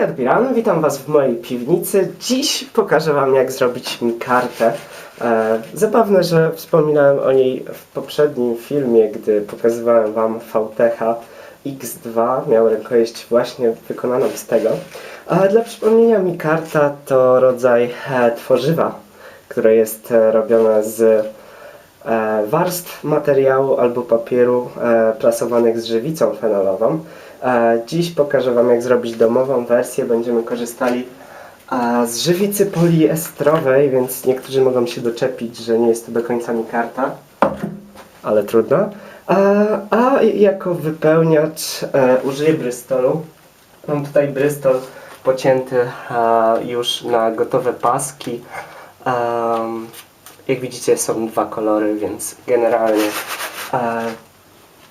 Hej witam Was w mojej piwnicy. Dziś pokażę Wam jak zrobić mi kartę. E, zabawne, że wspominałem o niej w poprzednim filmie, gdy pokazywałem Wam VTH X2. Miał rękojeść właśnie wykonaną z tego. A dla przypomnienia mi karta to rodzaj e, tworzywa, które jest e, robione z e, warstw materiału albo papieru e, prasowanych z żywicą fenolową. Dziś pokażę Wam jak zrobić domową wersję. Będziemy korzystali z żywicy poliestrowej, więc niektórzy mogą się doczepić, że nie jest to do końca mi karta, ale trudno. A, a jako wypełniacz e, użyję Bristolu. Mam tutaj Bristol pocięty już na gotowe paski. Jak widzicie są dwa kolory, więc generalnie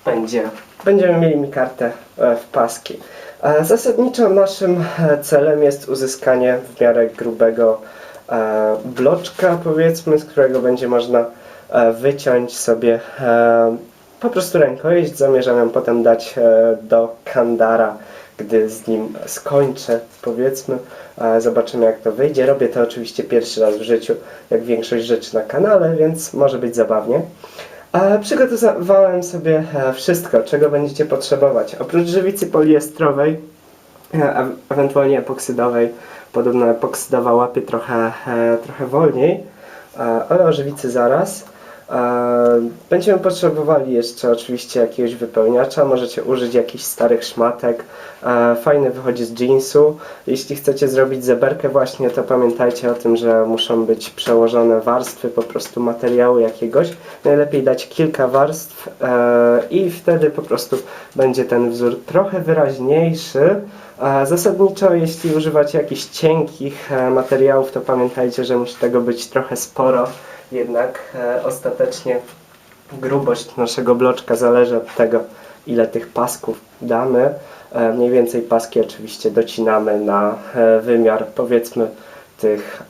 będzie, będziemy mieli mi kartę w paski. E, zasadniczo naszym e, celem jest uzyskanie w miarę grubego e, bloczka, powiedzmy, z którego będzie można e, wyciąć sobie e, po prostu rękojeść. Zamierzam ją potem dać e, do kandara, gdy z nim skończę, powiedzmy. E, Zobaczymy jak to wyjdzie. Robię to oczywiście pierwszy raz w życiu, jak większość rzeczy na kanale, więc może być zabawnie. E, Przygotowałem sobie e, wszystko, czego będziecie potrzebować. Oprócz żywicy poliestrowej, e, ewentualnie epoksydowej, podobno epoksydowa łapie trochę, trochę wolniej, ale o żywicy zaraz. E, Będziemy potrzebowali jeszcze oczywiście jakiegoś wypełniacza, możecie użyć jakichś starych szmatek. E, Fajny wychodzi z jeansu. Jeśli chcecie zrobić zeberkę właśnie, to pamiętajcie o tym, że muszą być przełożone warstwy po prostu materiału jakiegoś. Najlepiej dać kilka warstw e, i wtedy po prostu będzie ten wzór trochę wyraźniejszy. Zasadniczo, jeśli używacie jakichś cienkich materiałów, to pamiętajcie, że musi tego być trochę sporo. Jednak e, ostatecznie grubość naszego bloczka zależy od tego, ile tych pasków damy. E, Mniej więcej paski oczywiście docinamy na e, wymiar powiedzmy tych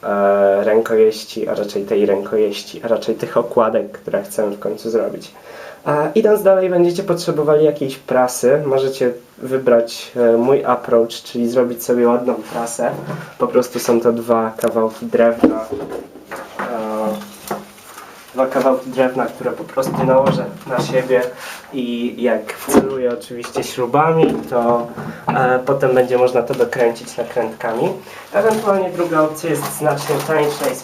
rękojeści, a raczej tej rękojeści, a raczej tych okładek, które chcemy w końcu zrobić. Idąc dalej będziecie potrzebowali jakiejś prasy. Możecie wybrać mój approach, czyli zrobić sobie ładną prasę. Po prostu są to dwa kawałki drewna. Dwa kawałki drewna, które po prostu nałożę na siebie i jak wceluję oczywiście śrubami, to e, potem będzie można to dokręcić nakrętkami. Ewentualnie druga opcja jest znacznie tańsza i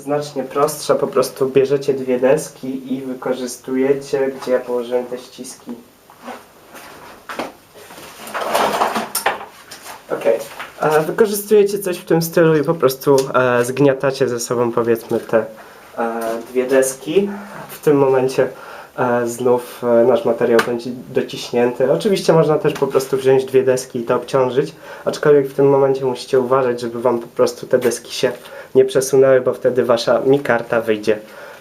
znacznie prostsza. Po prostu bierzecie dwie deski i wykorzystujecie, gdzie ja położyłem te ściski. Okej. E, Wykorzystujecie coś w tym stylu i po prostu e, zgniatacie ze sobą powiedzmy te dwie deski. W tym momencie e, znów e, nasz materiał będzie dociśnięty. Oczywiście można też po prostu wziąć dwie deski i to obciążyć, aczkolwiek w tym momencie musicie uważać, żeby Wam po prostu te deski się nie przesunęły, bo wtedy Wasza mi karta wyjdzie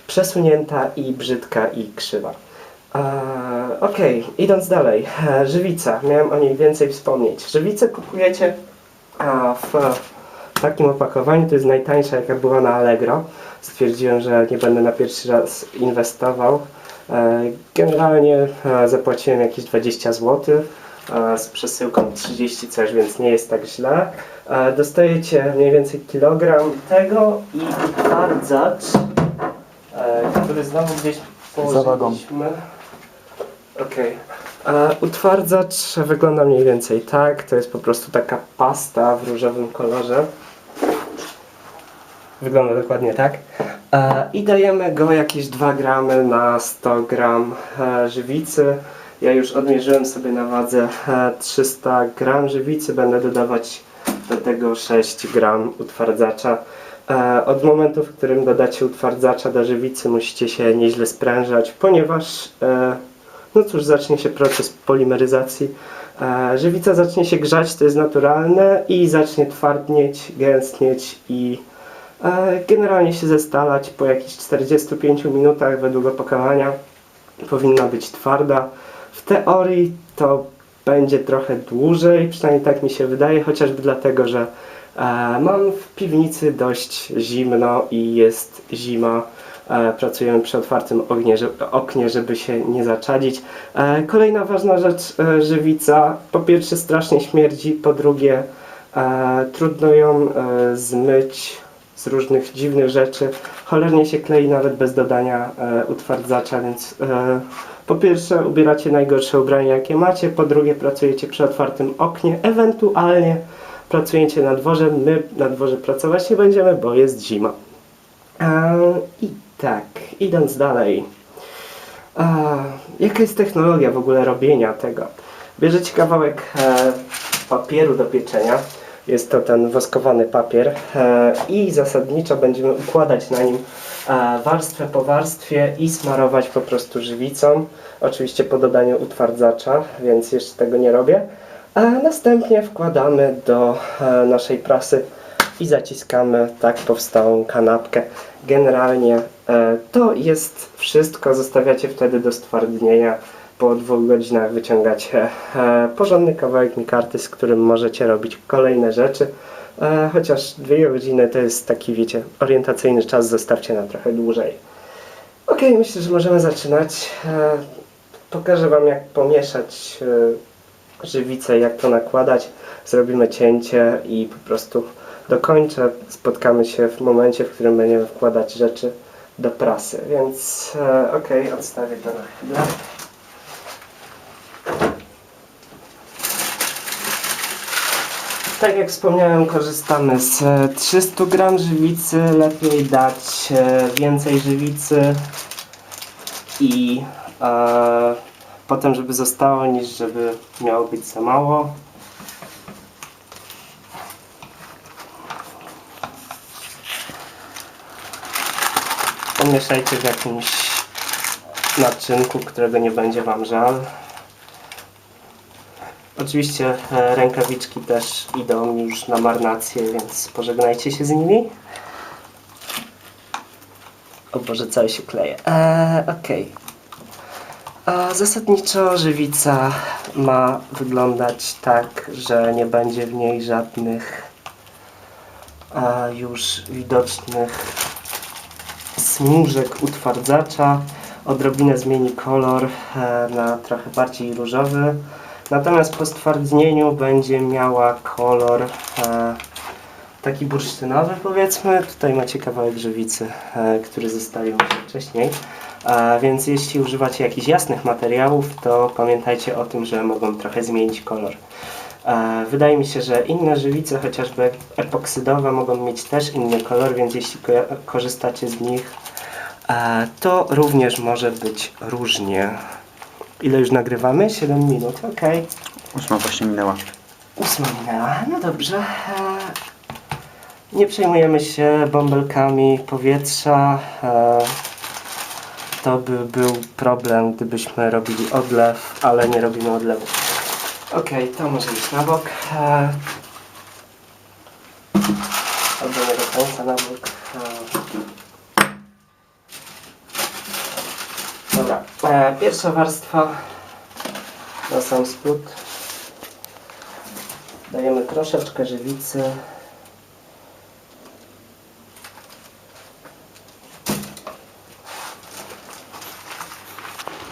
przesunięta i brzydka i krzywa. Eee, Okej, idąc dalej. E, żywica, miałem o niej więcej wspomnieć. Żywicę kupujecie a, w takim opakowaniu, to jest najtańsza jaka była na Allegro. Stwierdziłem, że nie będę na pierwszy raz inwestował. E, Generalnie e, zapłaciłem jakieś 20 zł e, z przesyłką 30 coś, więc nie jest tak źle. Dostajecie mniej więcej kilogram tego i utwardzacz, e, który znowu gdzieś położyliśmy. Okej. E, Utwardzacz wygląda mniej więcej tak. To jest po prostu taka pasta w różowym kolorze. Wygląda dokładnie tak. E, I dajemy go jakieś 2 gramy na 100 gram e, żywicy. Ja już odmierzyłem sobie na wadze e, 300 gram żywicy. Będę dodawać do tego 6 gram utwardzacza. E, Od momentu, w którym dodacie utwardzacza do żywicy, musicie się nieźle sprężać, ponieważ e, no cóż, zacznie się proces polimeryzacji. E, Żywica zacznie się grzać, to jest naturalne, i zacznie twardnieć, gęstnieć i e, generalnie się zestalać. Po jakichś 45 minutach według opakowania powinna być twarda. W teorii to będzie trochę dłużej, przynajmniej tak mi się wydaje, chociażby dlatego, że e, mam w piwnicy dość zimno i jest zima. E, pracujemy przy otwartym ognie, że, oknie, żeby się nie zaczadzić. E, kolejna ważna rzecz, e, żywica. Po pierwsze strasznie śmierdzi, po drugie E, trudno ją e, zmyć z różnych dziwnych rzeczy. Cholernie się klei nawet bez dodania e, utwardzacza, więc e, po pierwsze ubieracie najgorsze ubrania jakie macie, po drugie pracujecie przy otwartym oknie, ewentualnie pracujecie na dworze. My na dworze pracować nie będziemy, bo jest zima. E, I tak, idąc dalej. A, jaka jest technologia w ogóle robienia tego? Bierzecie kawałek e, papieru do pieczenia. Jest to ten woskowany papier e, i zasadniczo będziemy układać na nim e, warstwę po warstwie i smarować po prostu żywicą. Oczywiście po dodaniu utwardzacza, więc jeszcze tego nie robię. A następnie wkładamy do e, naszej prasy i zaciskamy tak powstałą kanapkę. Generalnie to jest wszystko. Zostawiacie wtedy do stwardnienia. Po dwóch godzinach wyciągacie e, porządny kawałek mikarty, z którym możecie robić kolejne rzeczy. E, chociaż dwie godziny to jest taki, wiecie, orientacyjny czas. Zostawcie na trochę dłużej. Ok, myślę, że możemy zaczynać. E, pokażę Wam, jak pomieszać żywicę, jak to nakładać. Zrobimy cięcie i po prostu dokończę. Spotkamy się w momencie, w którym będziemy wkładać rzeczy do prasy. Więc ok, odstawię to na chwilę. Tak jak wspomniałem, korzystamy z e, 300 gram żywicy. Lepiej dać e, więcej żywicy i e, potem, żeby zostało, niż żeby miało być za mało. Pomieszajcie w jakimś naczynku, którego nie będzie Wam żal. Oczywiście e, rękawiczki też idą już na marnację, więc pożegnajcie się z nimi. O Boże, cały się kleje. Eee, Okej. A Zasadniczo żywica ma wyglądać tak, że nie będzie w niej żadnych już widocznych smużek utwardzacza. Odrobinę zmieni kolor e, na trochę bardziej różowy. Natomiast po stwardnieniu będzie miała kolor e, taki bursztynowy powiedzmy. Tutaj macie kawałek żywicy, e, który zostawił wcześniej. E, więc jeśli używacie jakichś jasnych materiałów, to pamiętajcie o tym, że mogą trochę zmienić kolor. E, Wydaje mi się, że inne żywice, chociażby epoksydowe, mogą mieć też inny kolor, więc jeśli ko korzystacie z nich, e, to również może być różnie. Ile już nagrywamy? 7 minut, ok. Ósma właśnie minęła. Ósma minęła, no dobrze. E, Nie przejmujemy się bąbelkami powietrza. E, To by był problem, gdybyśmy robili odlew, ale nie robimy odlewu. Ok, to może iść na bok. E, Albo nie do końca na bok. E, Dobra, e, pierwsza warstwa na sam spód. Dajemy troszeczkę żywicy.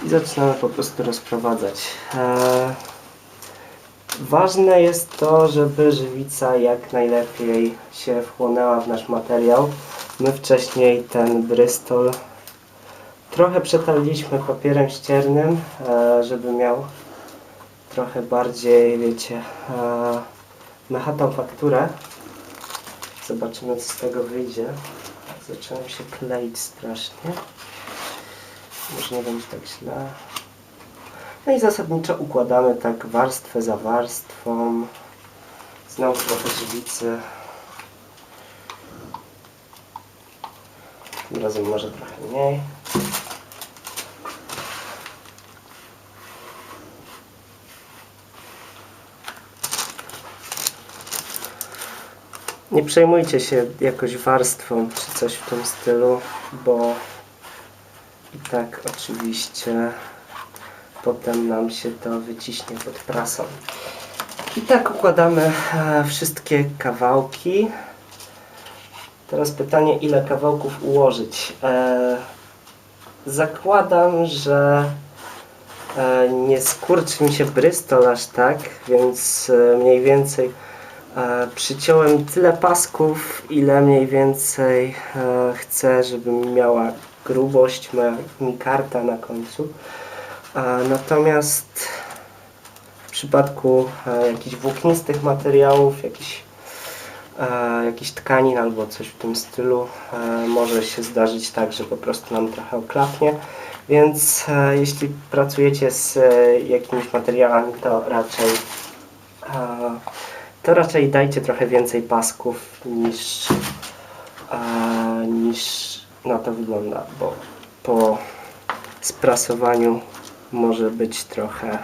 I zaczynamy po prostu rozprowadzać. Eee, ważne jest to, żeby żywica jak najlepiej się wchłonęła w nasz materiał. My wcześniej ten Bristol trochę przetarliśmy papierem ściernym, e, żeby miał trochę bardziej, wiecie, machatą fakturę. Zobaczymy, co z tego wyjdzie. Zacząłem się kleić strasznie. Może nie będzie tak źle. No i zasadniczo układamy tak warstwę za warstwą. Znowu trochę żywicy. Tym razem może trochę mniej. Nie przejmujcie się jakoś warstwą czy coś w tym stylu, bo i tak oczywiście potem nam się to wyciśnie pod prasą. I tak układamy e, wszystkie kawałki. Teraz pytanie, ile kawałków ułożyć. E, zakładam, że e, nie skurczy mi się Bristol aż tak, więc mniej więcej przyciąłem tyle pasków, ile mniej więcej e, chcę, żeby miała grubość moja mi karta na końcu. E, natomiast w przypadku e, jakichś włóknistych materiałów, jakichś e, jakichś tkanin albo coś w tym stylu e, może się zdarzyć tak, że po prostu nam trochę oklapnie. Więc e, jeśli pracujecie z e, jakimiś materiałami, to raczej e, to raczej dajcie trochę więcej pasków niż, e, niż na to wygląda, bo po sprasowaniu może być trochę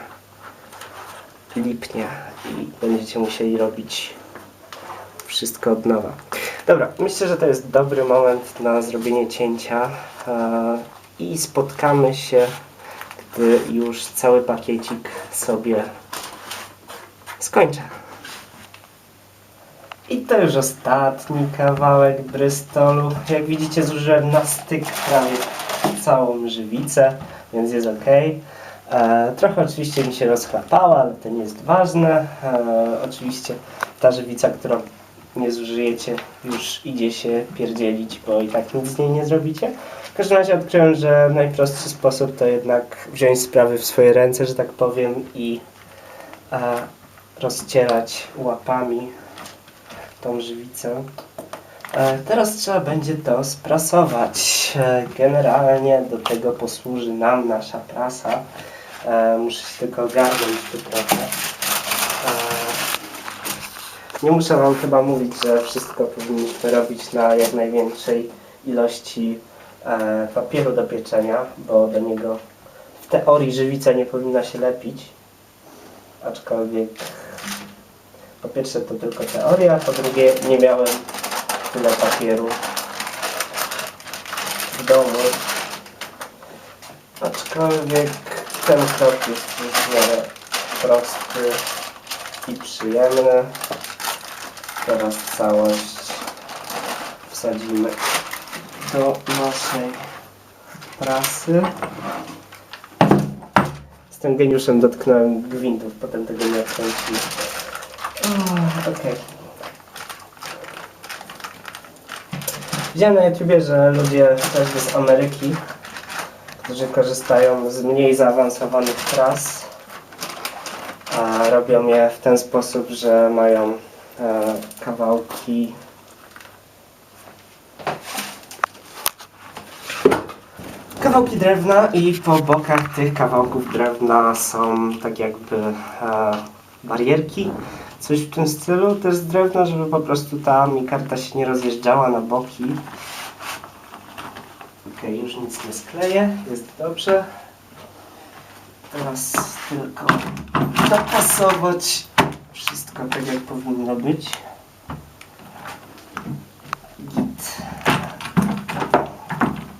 lipnie i będziecie musieli robić wszystko od nowa. Dobra, myślę, że to jest dobry moment na zrobienie cięcia e, i spotkamy się, gdy już cały pakiecik sobie skończę. I to już ostatni kawałek Bristolu. Jak widzicie zużyłem na styk prawie całą żywicę, więc jest ok. E, trochę oczywiście mi się rozchlapała, ale to nie jest ważne. E, oczywiście ta żywica, którą nie zużyjecie, już idzie się pierdzielić, bo i tak nic z niej nie zrobicie. W każdym razie odkryłem, że najprostszy sposób to jednak wziąć sprawy w swoje ręce, że tak powiem, i e, rozcierać łapami tą żywicę. E, Teraz trzeba będzie to sprasować. E, Generalnie do tego posłuży nam nasza prasa. E, Muszę się tylko ogarnąć tu trochę. Nie muszę Wam chyba mówić, że wszystko powinniśmy robić na jak największej ilości papieru do pieczenia, bo do niego w teorii żywica nie powinna się lepić. Aczkolwiek po pierwsze to tylko teoria, po drugie nie miałem tyle papieru w domu. Aczkolwiek ten krok jest w miarę prosty i przyjemny. Teraz całość wsadzimy do naszej prasy. Z tym geniuszem dotknąłem gwintów, potem tego nie odkręciłem. O, Okej. Widziałem na YouTubie, że ludzie chociażby z Ameryki, którzy korzystają z mniej zaawansowanych tras, a robią je w ten sposób, że mają e, kawałki kawałki drewna i po bokach tych kawałków drewna są tak jakby e, barierki, coś w tym stylu też z drewna, żeby po prostu ta mi karta się nie rozjeżdżała na boki. Ok, już nic nie skleję, jest dobrze. Teraz tylko dopasować wszystko tak jak powinno być. Git.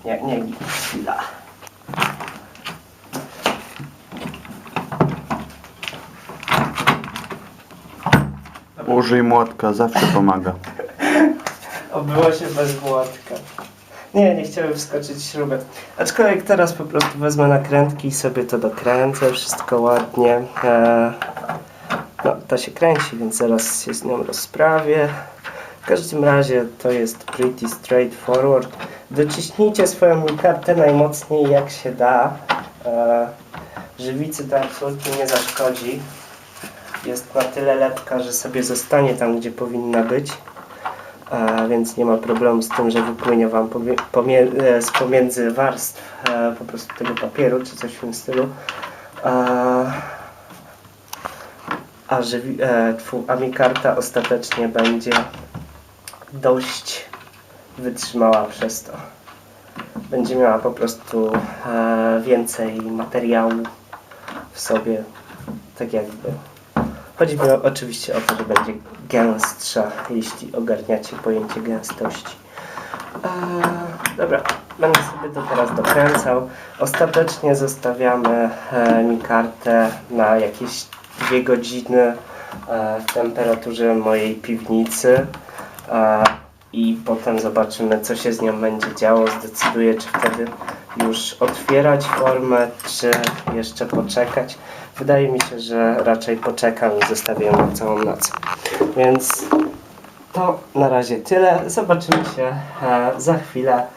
Nie, nie git, chwila. Użyj młotka, zawsze pomaga. Obyło się bez młotka. Nie, nie chciałem wskoczyć śrubę. Aczkolwiek teraz po prostu wezmę nakrętki i sobie to dokręcę, wszystko ładnie. E, no, to się kręci, więc zaraz się z nią rozprawię. W każdym razie to jest pretty straightforward. Dociśnijcie swoją kartę najmocniej jak się da. E, żywicy to absolutnie nie zaszkodzi. Jest na tyle lepka, że sobie zostanie tam, gdzie powinna być. E, więc nie ma problemu z tym, że wypłynie Wam e, z pomiędzy warstw e, po prostu tego papieru, czy coś w tym stylu. E, a żywi- e, tfu, a mi karta ostatecznie będzie dość wytrzymała przez to. Będzie miała po prostu e, więcej materiału w sobie, tak jakby Chodzi mi oczywiście o to, że będzie gęstsza, jeśli ogarniacie pojęcie gęstości. Eee, dobra, będę sobie to teraz dokręcał. Ostatecznie zostawiamy e, mi kartę na jakieś dwie godziny e, w temperaturze mojej piwnicy. E, I potem zobaczymy, co się z nią będzie działo. Zdecyduję, czy wtedy już otwierać formę, czy jeszcze poczekać. Wydaje mi się, że raczej poczekam i zostawię ją na całą noc. Więc to na razie tyle. Zobaczymy się e, za chwilę,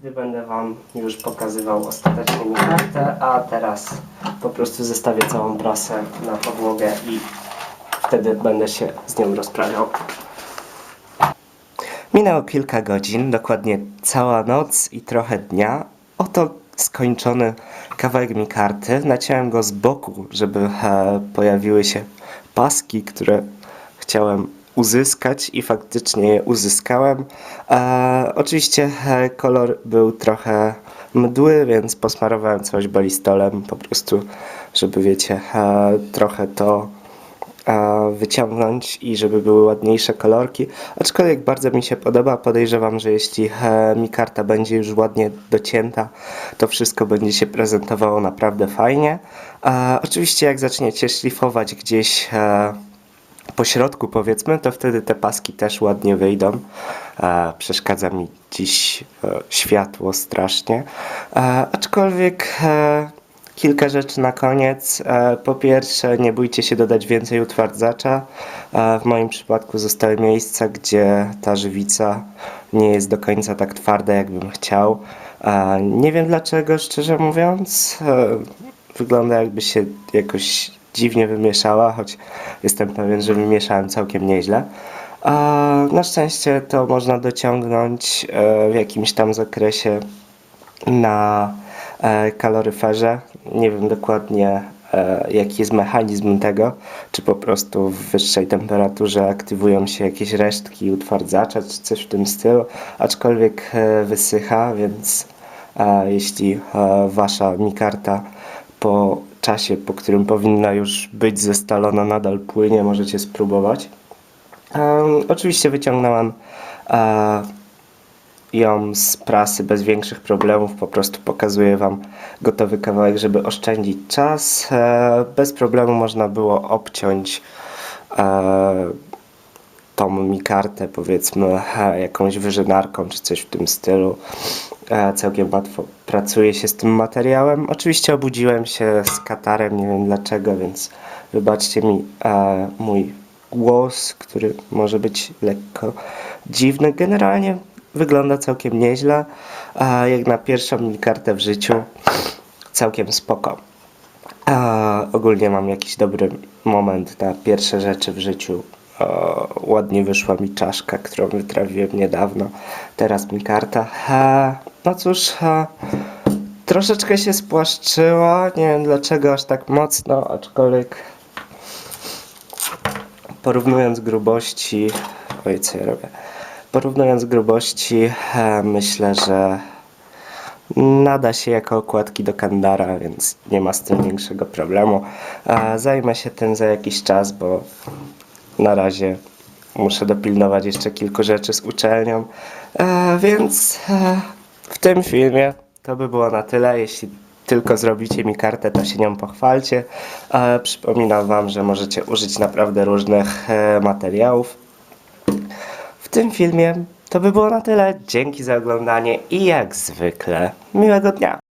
gdy będę Wam już pokazywał ostatecznie mi kartę, a teraz po prostu zestawię całą prasę na podłogę i wtedy będę się z nią rozprawiał. Minęło kilka godzin, dokładnie cała noc i trochę dnia. Oto skończony kawałek mi karty. Naciąłem go z boku, żeby e, pojawiły się paski, które chciałem uzyskać i faktycznie je uzyskałem. E, oczywiście e, kolor był trochę mdły, więc posmarowałem coś balistolem po prostu, żeby wiecie, e, trochę to wyciągnąć i żeby były ładniejsze kolorki. Aczkolwiek bardzo mi się podoba. Podejrzewam, że jeśli mi karta będzie już ładnie docięta, to wszystko będzie się prezentowało naprawdę fajnie. Oczywiście jak zaczniecie szlifować gdzieś po środku powiedzmy, to wtedy te paski też ładnie wyjdą. E, przeszkadza mi dziś e, światło strasznie. E, aczkolwiek kilka rzeczy na koniec. E, po pierwsze, nie bójcie się dodać więcej utwardzacza. E, w moim przypadku zostały miejsca, gdzie ta żywica nie jest do końca tak twarda, jakbym chciał. E, nie wiem dlaczego, szczerze mówiąc. Wygląda jakby się jakoś dziwnie wymieszała, choć jestem pewien, że wymieszałem całkiem nieźle. Na szczęście to można dociągnąć w jakimś tam zakresie na kaloryferze. Nie wiem dokładnie e, jaki jest mechanizm tego, czy po prostu w wyższej temperaturze aktywują się jakieś resztki utwardzacza, czy coś w tym stylu, aczkolwiek e, wysycha, więc e, jeśli wasza mikarta po czasie, po którym powinna już być zestalona, nadal płynie, możecie spróbować. Oczywiście wyciągnąłem ją z prasy bez większych problemów. Po prostu pokazuję Wam gotowy kawałek, żeby oszczędzić czas. E, bez problemu można było obciąć e, tą mi kartę, powiedzmy, e, jakąś wyżynarką czy coś w tym stylu. Całkiem łatwo pracuje się z tym materiałem. Oczywiście obudziłem się z katarem, nie wiem dlaczego, więc wybaczcie mi mój głos, który może być lekko dziwny. Generalnie wygląda całkiem nieźle. A jak na pierwszą mi kartę w życiu, całkiem spoko. Ogólnie mam jakiś dobry moment na pierwsze rzeczy w życiu. O, ładnie wyszła mi czaszka, którą wytrawiłem niedawno. Teraz mi karta. E, no cóż, e, troszeczkę się spłaszczyła. Nie wiem dlaczego aż tak mocno, aczkolwiek porównując grubości. Oj, co ja robię? Porównując grubości, e, myślę, że nada się jako okładki do Kandara, więc nie ma z tym większego problemu. E, Zajmę się tym za jakiś czas, bo na razie muszę dopilnować jeszcze kilku rzeczy z uczelnią. E, Więc w tym filmie to by było na tyle. Jeśli tylko zrobicie mi kartę, to się nią pochwalcie. Przypominam Wam, że możecie użyć naprawdę różnych materiałów. W tym filmie to by było na tyle. Dzięki za oglądanie i jak zwykle miłego dnia.